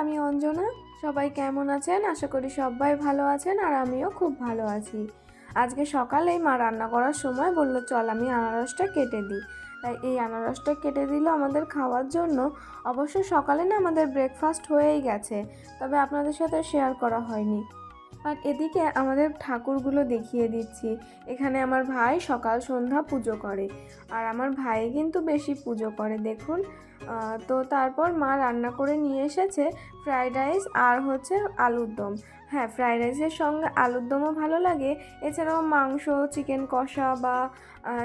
আমি অঞ্জনা। সবাই কেমন আছেন? আশা করি সবাই ভালো আছেন আর আমিও খুব ভালো আছি। আজকে সকালেই মা রান্না করার সময় বলল, চল আমি আনারসটা কেটে দিই। তাই এই আনারসটা কেটে দিল আমাদের খাওয়ার জন্য। অবশ্য সকালে না আমাদের ব্রেকফাস্ট হয়েই গেছে, তবে আপনাদের সাথে শেয়ার করা হয়নি। আর এদিকে আমাদের ঠাকুরগুলো দেখিয়ে দিচ্ছি। এখানে আমার ভাই সকাল সন্ধ্যা পুজো করে। আর আমার ভাই কিন্তু বেশি পুজো করে, দেখুন। তো তারপর মা রান্না করে নিয়ে এসেছে ফ্রায়েড রাইস আর হচ্ছে আলুর দম। হ্যাঁ ফ্রাইড রাইসের সঙ্গে আলুর দমও ভালো লাগে। এছাড়াও মাংস চিকেন কষা বা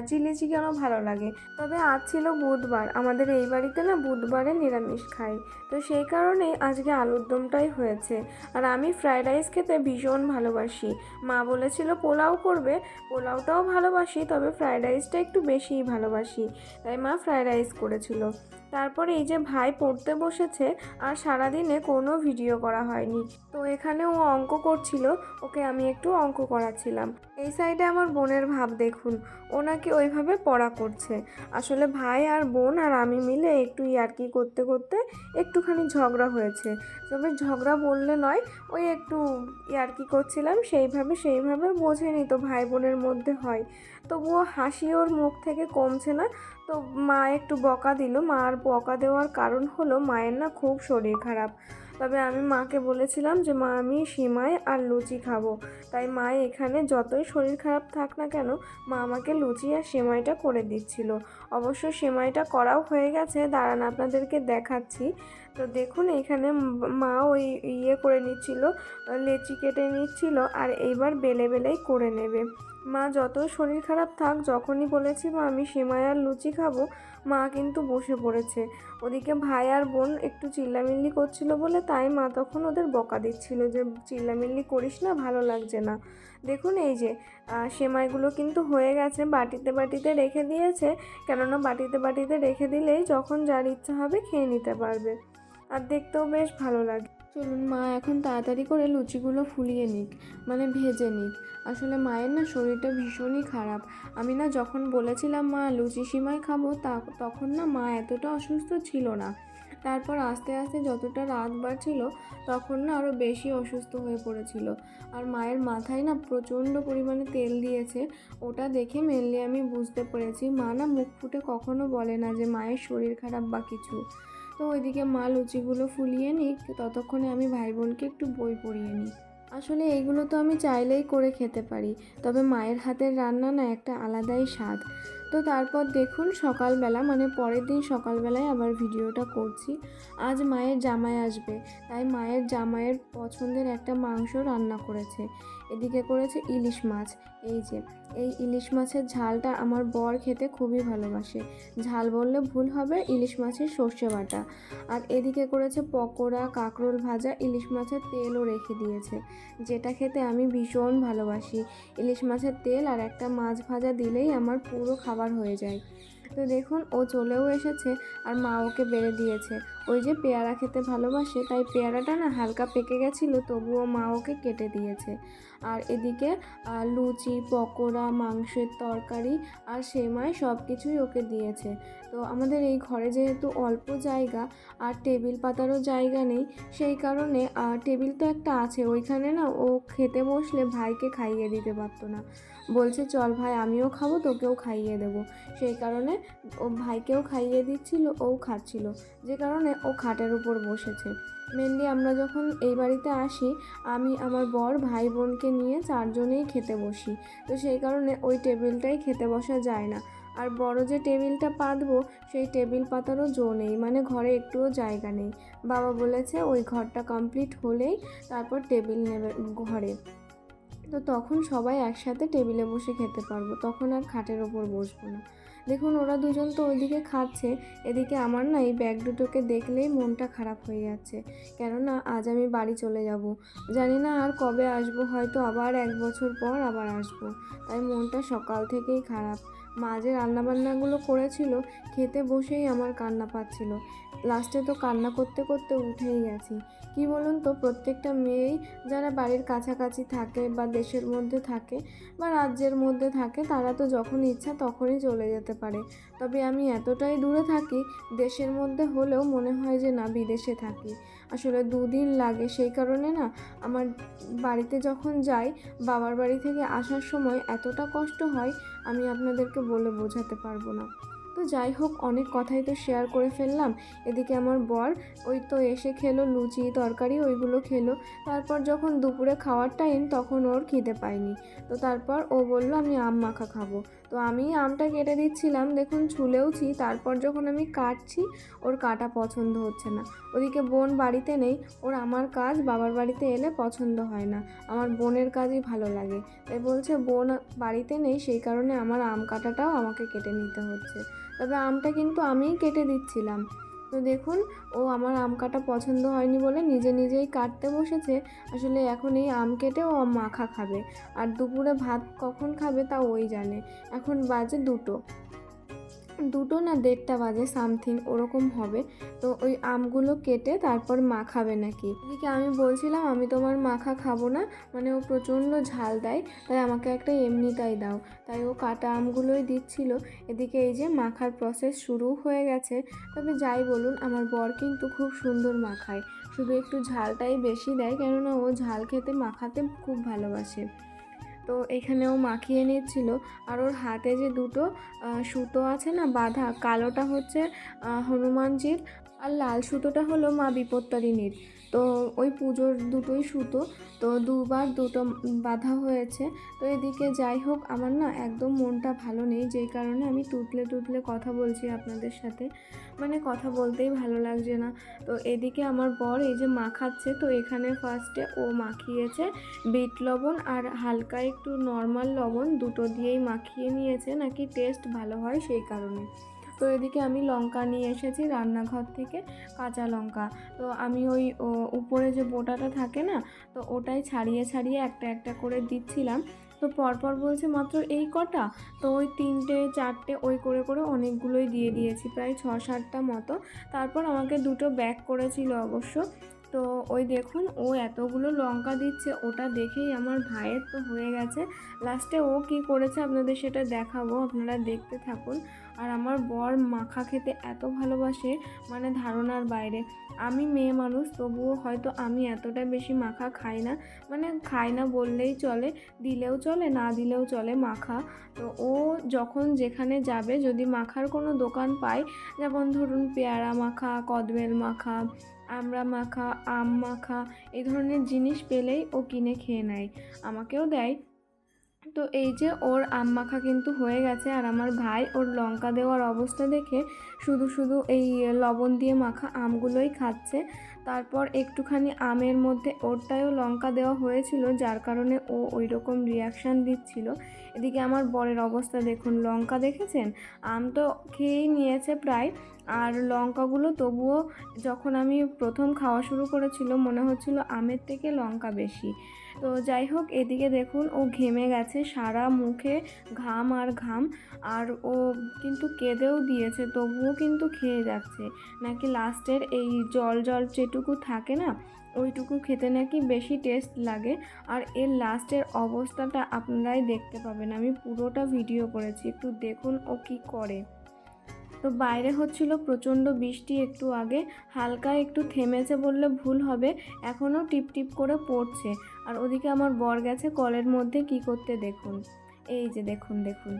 চিলি চিকেনও ভালো লাগে। তবে আজ ছিল বুধবার। আমাদের এই বাড়িতে না বুধবারে নিরামিষ খাই। তো সেই কারণেই আজকে আলুর দমটাই হয়েছে। আর আমি ফ্রাইড রাইস খেতে ভীষণ ভালোবাসি। মা বলেছিল, পোলাও করবে। পোলাওটাও ভালোবাসি, তবে ফ্রাইড রাইসটা একটু বেশিই ভালোবাসি। তাই মা ফ্রাইড রাইস করেছিল। তারপরে এই যে ভাই পড়তে বসেছে আর সারাদিনে কোনো ভিডিও করা হয়নি। তো এখানে ও অঙ্ক করছিল, ওকে আমি একটু অঙ্ক করাচ্ছিলাম। এই সাইডে আমার বোনের ভাব দেখুন, ও নাকি ওইভাবে পড়া করছে। আসলে ভাই আর বোন আর আমি মিলে একটু ইয়ার্কি করতে করতে একটুখানি ঝগড়া হয়েছে। তবে ঝগড়া বললে নয়, ওই একটু ইয়ার্কি করছিলাম, সেইভাবে সেইভাবে বোঝেনি তো ভাই বোনের মধ্যে হয়। তবুও হাসি ওর মুখ থেকে কমছে না তো মা একটু বকা দিল। মা আর বকা দেওয়ার কারণ হলো মায়ের না খুব শরীর খারাপ। তবে আমি মাকে বলেছিলাম যে, মা, আমি সিমাই আর লুচি খাব। তাই মা এখানে যতই শরীর খারাপ থাক না কেন, মা আমাকে লুচি আর সেমাইটা করে দিচ্ছিল। অবশ্য সেমাইটা করাও হয়ে গেছে। দাঁড়ান, আপনাদেরকে দেখাচ্ছি। তো দেখুন, এখানে মা ওই ইয়ে করে নিচ্ছিল, লেচি কেটে নিচ্ছিল, আর এইবার বেলে বেলেই করে নেবে। মা যত শরীর খারাপ থাক, যখনই বলেছি, মা, আমি সেমাই আর লুচি খাব, মা কিন্তু বসে পড়েছে। ওদিকে ভাই আর বোন একটু চিল্লামিল্লি করছিল বলে তাই মা তখন ওদের বকা দিচ্ছিল যে, চিল্লামিল্লি করিস না, ভালো লাগছে না। দেখুন এই যে সেমাইগুলো কিন্তু হয়ে গেছে, বাটিতে বাটিতে রেখে দিয়েছে, কেননা বাটিতে বাটিতে রেখে দিলেই যখন যার ইচ্ছা হবে খেয়ে নিতে পারবে। আর দেখতেও বেশ ভালো লাগে। চলুন, মা, এখন তাড়াতাড়ি করে লুচিগুলো ফুলিয়ে নিক মানে ভেজে নিক। আসলে মায়ের না শরীরটা ভীষণই খারাপ। আমি না যখন বলেছিলাম, মা, লুচি সিমাই খাব তা, তখন না মা এতটা অসুস্থ ছিল না। তারপর আস্তে আস্তে যতটা রাত বাড়ছিল, তখন না আরও বেশি অসুস্থ হয়ে পড়েছিল। আর মায়ের মাথায় না প্রচণ্ড পরিমাণে তেল দিয়েছে, ওটা দেখে মেনলি আমি বুঝতে পেরেছি। মা না মুখ ফুটে কখনো বলে না যে মায়ের শরীর খারাপ বা কিছু। তো ওইদিকে মা লুচিগুলো ফুলিয়ে নিক, ততক্ষণে আমি ভাই বোনকে একটু বই পড়িয়ে নিই। আসলে এইগুলো তো আমি চাইলেই করে খেতে পারি, তবে মায়ের হাতের রান্না না একটা আলাদাই স্বাদ। তো তারপর দেখুন সকালবেলা মানে পরের দিন সকালবেলায় আবার ভিডিওটা করছি। আজ মায়ের জামাই আসবে, তাই মায়ের জামাইয়ের পছন্দের একটা মাংস রান্না করেছে। এদিকে করেছে ইলিশ মাছ, এই যে, এই ইলিশ মাছের ঝালটা আমার বর খেতে খুবই ভালোবাসে। ঝাল বললে ভুল হবে, ইলিশ মাছের সর্ষে বাটা। আর এদিকে করেছে পকোড়া, কাঁকরোল ভাজা, ইলিশ মাছের তেলও রেখে দিয়েছে, যেটা খেতে আমি ভীষণ ভালোবাসি। ইলিশ মাছের তেল আর একটা মাছ ভাজা দিলেই আমার পুরো খাবার হয়ে যায়। তো দেখুন, ও চলেও এসেছে আর মা ওকে বেড়ে দিয়েছে। ওই যে পেয়ারা খেতে ভালোবাসে, তাই পেয়ারাটা না হালকা পেকে গেছিল, তবুও মা ওকে কেটে দিয়েছে। আর এদিকে লুচি, পকোড়া, মাংসের তরকারি আর সেমাই সব কিছুই ওকে দিয়েছে। তো আমাদের এই ঘরে যেহেতু অল্প জায়গা আর টেবিল পাতারও জায়গা নেই, সেই কারণে টেবিল তো একটা আছে, ওইখানে না ও খেতে বসলে ভাইকে খাইয়ে দিতে পারতো না। বলছে, চল ভাই, আমিও খাব, তোকেও খাইয়ে দেবো। সেই কারণে ও ভাইকেও খাইয়ে দিচ্ছিল, ও খাচ্ছিল। যে কারণে ও খাটের উপর বসেছে। মেনলি আমরা যখন এই বাড়িতে আসি, আমি, আমার বর, ভাই বোনকে নিয়ে চারজনেই খেতে বসি। তো সেই কারণে ওই টেবিলটাই খেতে বসা যায় না। আর বড় যে টেবিলটা পাতবো, সেই টেবিল পাতারও জো নেই মানে ঘরে একটুও জায়গা নেই। বাবা বলেছে ওই ঘরটা কমপ্লিট হলেই তারপর টেবিল নেবে ঘরে। তো তখন সবাই একসাথে টেবিলে বসে খেতে পারব, তখন আর খাটের ওপর বসবো না। দেখুন, ওরা দুজন তো ওইদিকে খাচ্ছে। এদিকে আমার না এই ব্যাগ দুটোকে দেখলেই মনটা খারাপ হয়ে যাচ্ছে। কেননা আজ আমি বাড়ি চলে যাব। জানি না আর কবে আসব, হয়তো আবার এক বছর পর আবার আসব। তাই মনটা সকাল থেকেই খারাপ। মা যে রান্নাবান্নাগুলো করেছিল, খেতে বসেই আমার কান্না পাচ্ছিল। লাস্টে তো কান্না করতে করতে উঠেই গেছি। কি বলুন তো, প্রত্যেকটা মেয়েই যারা বাড়ির কাছাকাছি থাকে বা দেশের মধ্যে থাকে বা রাজ্যের মধ্যে থাকে, তারা তো যখন ইচ্ছা তখনই চলে যেতে পারে। তবে আমি এতটাই দূরে থাকি, দেশের মধ্যে হলেও মনে হয় যে না, বিদেশে থাকি। আসলে দুদিন লাগে, সেই কারণে না, আমার বাড়িতে যখন যাই, বাবার বাড়ি থেকে আসার সময় এতটা কষ্ট হয়, আমি আপনাদেরকে বলে বোঝাতে পারব না। তো যাই হোক, অনেক কথাই তো শেয়ার করে ফেললাম। এদিকে আমার বর, ওই তো এসে খেলো লুচি, তরকারি, ওইগুলো খেলো। তারপর যখন দুপুরে খাওয়ার টাইম তখন ওর খিদে পায়নি। তো তারপর ও বলল, আমি আম মাখা খাব। তো আমি আমটা কেটে দিচ্ছিলাম, দেখুন ছুলেওছি। তারপর যখন আমি কাটছি, ওর কাটা পছন্দ হচ্ছে না। ওদিকে বোন বাড়িতে নেই, ওর আমার কাজ বাবার বাড়িতে এলে পছন্দ হয় না। আমার বোনের কাজই ভালো লাগে। তাই বলছে, বোন বাড়িতে নেই, সেই কারণে আমার আম কাটাটাও আমাকে কেটে নিতে হচ্ছে। তবে আমটা কিন্তু আমিই কেটে দিচ্ছিলাম। তো দেখুন, ও আমার আম কাটা পছন্দ হয়নি বলে নিজে নিজেই কাটতে বসেছে। আসলে এখন এই আম কেটে ও মাখা খাবে। আর দুপুরে ভাত কখন খাবে তা ওই জানে। এখন বাজে দুটো। দুটো না দেড়টা বাজে সামথিং ওরকম হবে। তো ওই আমগুলো কেটে তারপর মাখাবে নাকি। এদিকে আমি বলছিলাম, আমি তোমার মাখা খাব না। মানে ও প্রচণ্ড ঝাল দেয়, তাই আমাকে একটা এমনিটাই দাও। তাই ও কাটা আমগুলোই দিচ্ছিল। এদিকে এই যে মাখার প্রসেস শুরু হয়ে গেছে। তবে যাই বলুন, আমার বর কিন্তু খুব সুন্দর মাখায়। শুধু একটু ঝালটাই বেশি দেয়, কেননা ও ঝাল খেতে, মাখাতে খুব ভালোবাসে। তো এখানেও মাখিয়ে নিচ্ছিল আর ওর হাতে যে দুটো সুতো আছে না বাঁধা, কালোটা হচ্ছে হনুমানজির, আর লাল সুতোটা হলো মা বিপত্তারিণীর। তো ওই পুজোর দুটোই সুতো, তো দুবার দুটো বাঁধা হয়েছে। তো এদিকে যাই হোক, আমার না একদম মনটা ভালো নেই, যেই কারণে আমি তুতলে তুতলে কথা বলছি আপনাদের সাথে। মানে কথা বলতেই ভালো লাগছে না। তো এদিকে আমার বর এই যে মাখাচ্ছে তো এখানে ফার্স্টে ও মাখিয়েছে বিট লবণ আর হালকা একটু নর্মাল লবণ দুটো দিয়েই মাখিয়ে নিয়েছে। নাকি টেস্ট ভালো হয় সেই কারণে। তো এদিকে আমি লঙ্কা নিয়ে এসেছি রান্নাঘর থেকে কাঁচা লঙ্কা। তো আমি ওই উপরে যে বোটাটা থাকে না, তো ওটাই ছাড়িয়ে ছাড়িয়ে একটা একটা করে দিচ্ছিলাম। তো পরপর বলছে মাত্র এই কটা? তো ওই তিনটে, চারটে ওই করে করে অনেকগুলোই দিয়ে দিয়েছি, প্রায় ছ সাতটা মতো। তারপর আমাকে দুটো ব্যাগ করেছিল অবশ্য। তো ওই দেখুন, ও এতগুলো লঙ্কা দিচ্ছে, ওটা দেখেই আমার ভাইয়ের তো হয়ে গেছে। লাস্টে ও কি করেছে আপনাদের সেটা দেখাবো, আপনারা দেখতে থাকুন। আর আমার বর মাখা খেতে এত ভালোবাসে মানে ধারণার বাইরে। আমি মেয়ে মানুষ, তবুও হয়তো আমি এতটা বেশি মাখা খাই না। মানে খাই না বললেই চলে, দিলেও চলে, না দিলেও চলে মাখা। তো ও যখন যেখানে যাবে, যদি মাখার কোনো দোকান পায়, যেমন ধরুন পেয়ারা মাখা, কদবেল মাখা আমড়া মাখা আম মাখা এই ধরনের জিনিস পেলেই ও কিনে খেয়ে নেয়। আমাকেও দেয়। তো এই যে ওর আম মাখা কিন্তু হয়ে গেছে আর আমার ভাই ওর লঙ্কা দেওয়ার অবস্থা দেখে শুধু শুধু এই লবণ দিয়ে মাখা আমগুলোই খাচ্ছে। তারপর একটুখানি আমের মধ্যে ওরটায়ও লঙ্কা দেওয়া হয়েছিল, যার কারণে ও ওই রকম রিয়াকশান দিচ্ছিল। এদিকে আমার বরের অবস্থা দেখুন, লঙ্কা দেখেছেন? আম তো খেয়েই নিয়েছে প্রায়, আর লঙ্কাগুলো তবুও যখন আমি প্রথম খাওয়া শুরু করেছিল, মনে হচ্ছিল আমের থেকে লঙ্কা বেশি। তো যাই হোক, এদিকে দেখুন, ও ঘেমে গেছে সারা মুখে ঘাম আর ঘাম। আর ও কিন্তু কেঁদেও দিয়েছে, তবুও কিন্তু খেয়ে যাচ্ছে। নাকি লাস্টের এই জল জল যেটুকু থাকে না, ওইটুকু খেতে নাকি বেশি টেস্ট লাগে। আর এর লাস্টের অবস্থাটা আপনারাই দেখতে পাবেন। আমি পুরোটা ভিডিও করেছি, একটু দেখুন ও কি করে। তো বাইরে হচ্ছিল প্রচণ্ড বৃষ্টি একটু আগে, হালকা একটু থেমেছে বললে ভুল হবে, এখনও টিপ টিপ করে পড়ছে। আর ওদিকে আমার বর গেছে কলের মধ্যে কি করতে দেখুন। এই যে দেখুন দেখুন।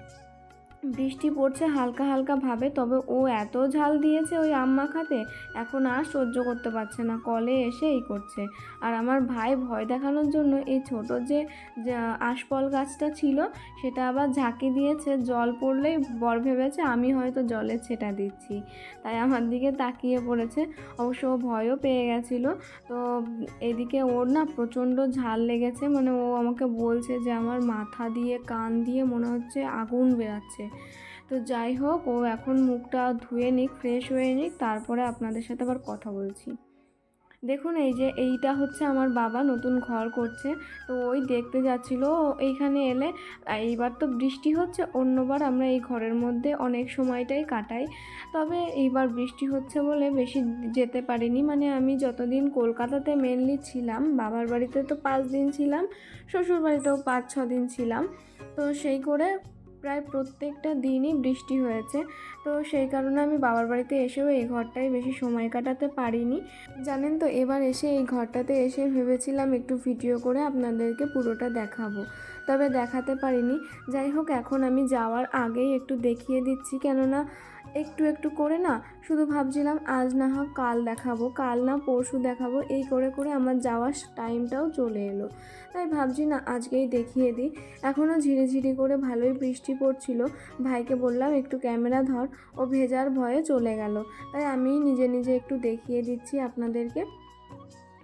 বৃষ্টি পড়ছে হালকা হালকা ভাবে, তবে ও এত ঝাল দিয়েছে ওই আম মাখাতে, এখন আর সহ্য করতে পারছে না, কলে এসে এই করছে। আর আমার ভাই ভয় দেখানোর জন্য এই ছোট যে আশপল গাছটা ছিল, সেটা আবার ঝাঁকি দিয়েছে, জল পড়লেই বর ভেবেছে আমি হয়তো জলের ছেটা দিচ্ছি। তাই আমার দিকে তাকিয়ে পড়েছে, অবশ্য ভয়ও পেয়ে গেছিল। তো এদিকে ওর না প্রচণ্ড ঝাল লেগেছে মানে ও আমাকে বলছে যে আমার মাথা দিয়ে, কান দিয়ে মনে হচ্ছে আগুন বেরাচ্ছে। তো যাই হোক, ও এখন মুখটা ধুয়ে নিক ফ্রেশ হয়ে নিক, তারপরে আপনাদের সাথে আবার কথা বলছি। দেখুন, এই যে এইটা হচ্ছে আমার বাবা নতুন ঘর করছে। তো ওই দেখতে যাচ্ছিল এইখানে এলে, এইবার তো বৃষ্টি হচ্ছে, অন্যবার আমরা এই ঘরের মধ্যে অনেক সময়টাই কাটাই। তবে এইবার বৃষ্টি হচ্ছে বলে বেশি যেতে পারিনি মানে আমি যতদিন কলকাতাতে মেনলি ছিলাম, বাবার বাড়িতে তো পাঁচ দিন ছিলাম শ্বশুর বাড়িতেও পাঁচ ছ দিন ছিলাম। তো সেই করে প্রায় প্রত্যেকটা দিনই বৃষ্টি হয়েছে। তো সেই কারণে আমি বাবার বাড়িতে এসেও এই ঘরটায় বেশি সময় কাটাতে পারিনি। জানেন তো, এবার এসে এই ঘরটাতে এসে ভেবেছিলাম একটু ভিডিও করে আপনাদেরকে পুরোটা দেখাবো। তবে দেখাতে পারিনি। যাই হোক, এখন আমি যাওয়ার আগেই একটু দেখিয়ে দিচ্ছি। কেননা একটু একটু করে না, শুধু ভাবছিলাম আজ না হোক কাল দেখাবো, কাল না পরশু দেখাবো, এই করে করে আমার যাওয়ার টাইমটাও চলে এলো। তাই ভাবছি না আজকেই দেখিয়ে দিই। এখনও ঝিরিঝিরি করে ভালোই বৃষ্টি পড়ছিল। ভাইকে বললাম, একটু ক্যামেরা ধর। ও ভেজার ভয়ে চলে গেল। তাই আমি নিজে নিজে একটু দেখিয়ে দিচ্ছি আপনাদেরকে।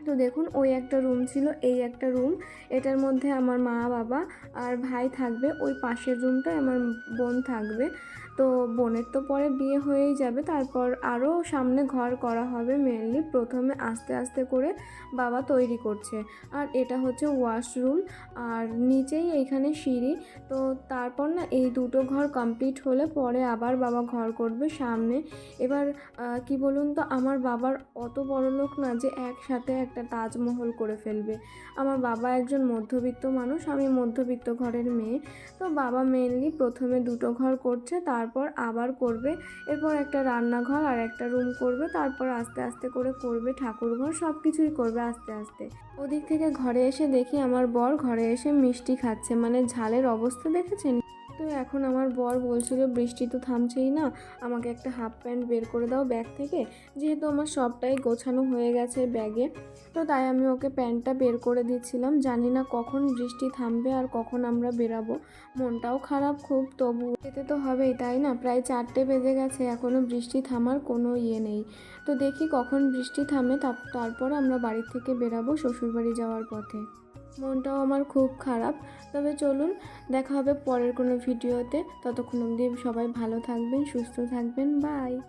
তো দেখুন, ওই একটা রুম ছিল, এই একটা রুম এটার মধ্যে আমার মা, বাবা আর ভাই থাকবে। ওই পাশের রুমটায় আমার বোন থাকবে। তো বোনের তো পরে বিয়ে হয়েই যাবে। তারপর আরও সামনে ঘর করা হবে মেনলি প্রথমে আস্তে আস্তে করে বাবা তৈরি করছে। আর এটা হচ্ছে ওয়াশরুম আর নিচেই এইখানে সিঁড়ি। তো তারপর না এই দুটো ঘর কমপ্লিট হলে পরে আবার বাবা ঘর করবে সামনে। এবার কি বলুন তো, আমার বাবার অত বড় লোক না যে একসাথে একটা তাজমহল করে ফেলবে। আমার বাবা একজন মধ্যবিত্ত মানুষ, আমি মধ্যবিত্ত ঘরের মেয়ে। তো বাবা মেনলি প্রথমে দুটো ঘর করছে তারপর আবার করবে। এরপর একটা রান্নাঘর আর একটা রুম করবে। তারপর আস্তে আস্তে করে করবে ঠাকুর ঘর সব কিছুই করবে আস্তে আস্তে। ওদিক থেকে ঘরে এসে দেখি আমার বর ঘরে এসে মিষ্টি খাচ্ছে। মানে ঝালের অবস্থা দেখেছেন? তো এখন আমার বর বলছিল, বৃষ্টি তো থামছেই না, আমাকে একটা হাফ প্যান্ট বের করে দাও ব্যাগ থেকে। যেহেতু আমার সবটাই গোছানো হয়ে গেছে ব্যাগে, তো তাই আমি ওকে প্যান্টটা বের করে দিচ্ছিলাম। জানি না কখন বৃষ্টি থামবে আর কখন আমরা বেরাবো। মনটাও খারাপ খুব তবু যেতে তো হবেই, তাই না? প্রায় চারটে বেজে গেছে এখনও বৃষ্টি থামার কোনো ইয়ে নেই। তো দেখি কখন বৃষ্টি থামে তারপর আমরা বাড়ি থেকে বেরাবো শ্বশুরবাড়ি যাওয়ার পথে। মনটাও আমার খুব খারাপ। তবে চলুন, দেখা হবে পরের কোনো ভিডিওতে। ততক্ষণ অবধি সবাই ভালো থাকবেন, সুস্থ থাকবেন বাই